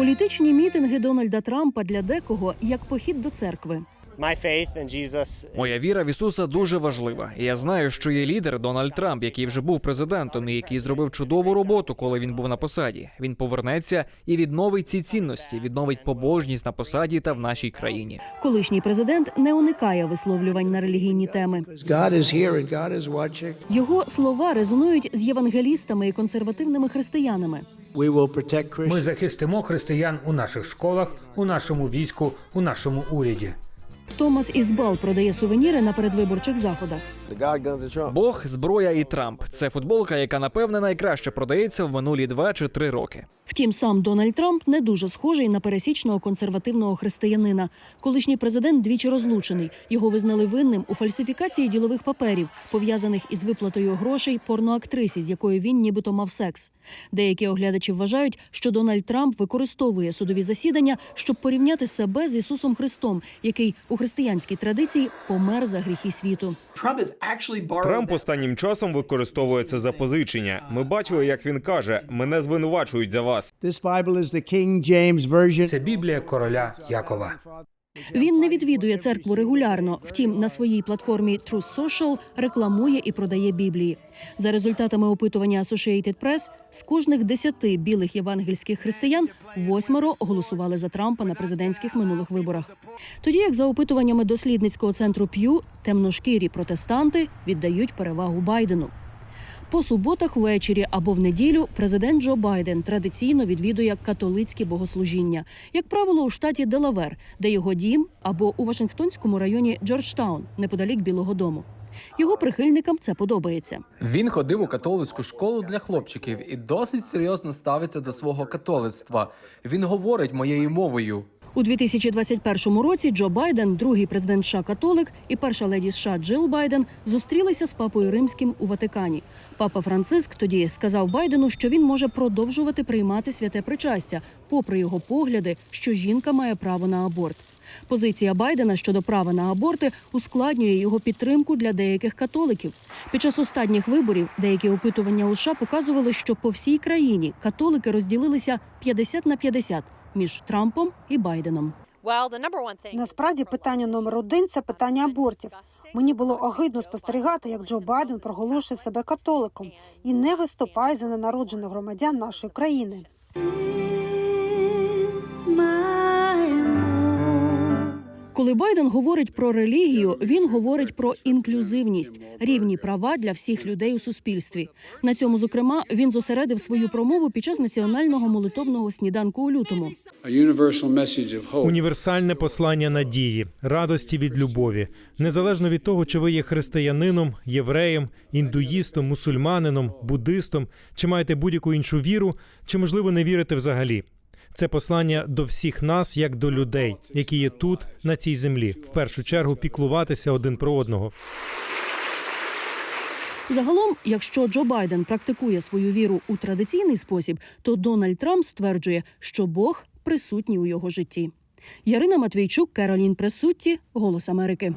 Політичні мітинги Дональда Трампа для декого як похід до церкви. Моя віра в Ісуса дуже важлива. Я знаю, що є лідер Дональд Трамп, який вже був президентом і який зробив чудову роботу, коли він був на посаді. Він повернеться і відновить ці цінності, відновить побожність на посаді та в нашій країні. Колишній президент не уникає висловлювань на релігійні теми. Його слова резонують з євангелістами і консервативними християнами. We Ми захистимо християн у наших школах, у нашому війську, у нашому уряді. Томас Ізбал продає сувеніри на передвиборчих заходах. Бог, зброя і Трамп це футболка, яка напевне найкраще продається в минулі два чи три роки. Втім, сам Дональд Трамп не дуже схожий на пересічного консервативного християнина. Колишній президент двічі розлучений. Його визнали винним у фальсифікації ділових паперів, пов'язаних із виплатою грошей порноактрисі, з якою він нібито мав секс. Деякі оглядачі вважають, що Дональд Трамп використовує судові засідання, щоб порівняти себе з Ісусом Христом, який у християнській традиції помер за гріхи світу. Трамп останнім часом використовує це запозичення. Ми бачили, як він каже: мене звинувачують за вас. This Bible is the King James Version. Це Біблія короля Якова. Він не відвідує церкву регулярно. Втім, на своїй платформі Truth Social рекламує і продає Біблії. За результатами опитування Associated Press, з кожних десяти білих євангельських християн восьмеро голосували за Трампа на президентських минулих виборах. Тоді як за опитуваннями дослідницького центру П'ю, темношкірі протестанти віддають перевагу Байдену. По суботах ввечері або в неділю президент Джо Байден традиційно відвідує католицькі богослужіння, як правило, у штаті Делавер, де його дім, або у Вашингтонському районі Джорджтаун, неподалік Білого Дому. Його прихильникам це подобається. Він ходив у католицьку школу для хлопчиків і досить серйозно ставиться до свого католицтва. Він говорить моєю мовою. У 2021 році Джо Байден, другий президент США католик, і перша леді США Джил Байден зустрілися з папою римським у Ватикані. Папа Франциск тоді сказав Байдену, що він може продовжувати приймати святе причастя, попри його погляди, що жінка має право на аборт. Позиція Байдена щодо права на аборти ускладнює його підтримку для деяких католиків. Під час останніх виборів деякі опитування у США показували, що по всій країні католики розділилися 50 на 50 між Трампом і Байденом. Насправді питання номер один це питання абортів. Мені було огидно спостерігати, як Джо Байден проголошує себе католиком і не виступає за ненароджених громадян нашої країни. Коли Байден говорить про релігію, він говорить про інклюзивність, рівні права для всіх людей у суспільстві. На цьому, зокрема, він зосередив свою промову під час національного молитовного сніданку у лютому. Універсальне послання надії, радості від любові, незалежно від того, чи ви є християнином, євреєм, індуїстом, мусульманином, буддистом, чи маєте будь-яку іншу віру, чи можливо не вірите взагалі. Це послання до всіх нас, як до людей, які є тут, на цій землі, в першу чергу піклуватися один про одного. Загалом, якщо Джо Байден практикує свою віру у традиційний спосіб, то Дональд Трамп стверджує, що Бог присутній у його житті. Ярина Матвійчук, Каролін Пресутті, Голос Америки.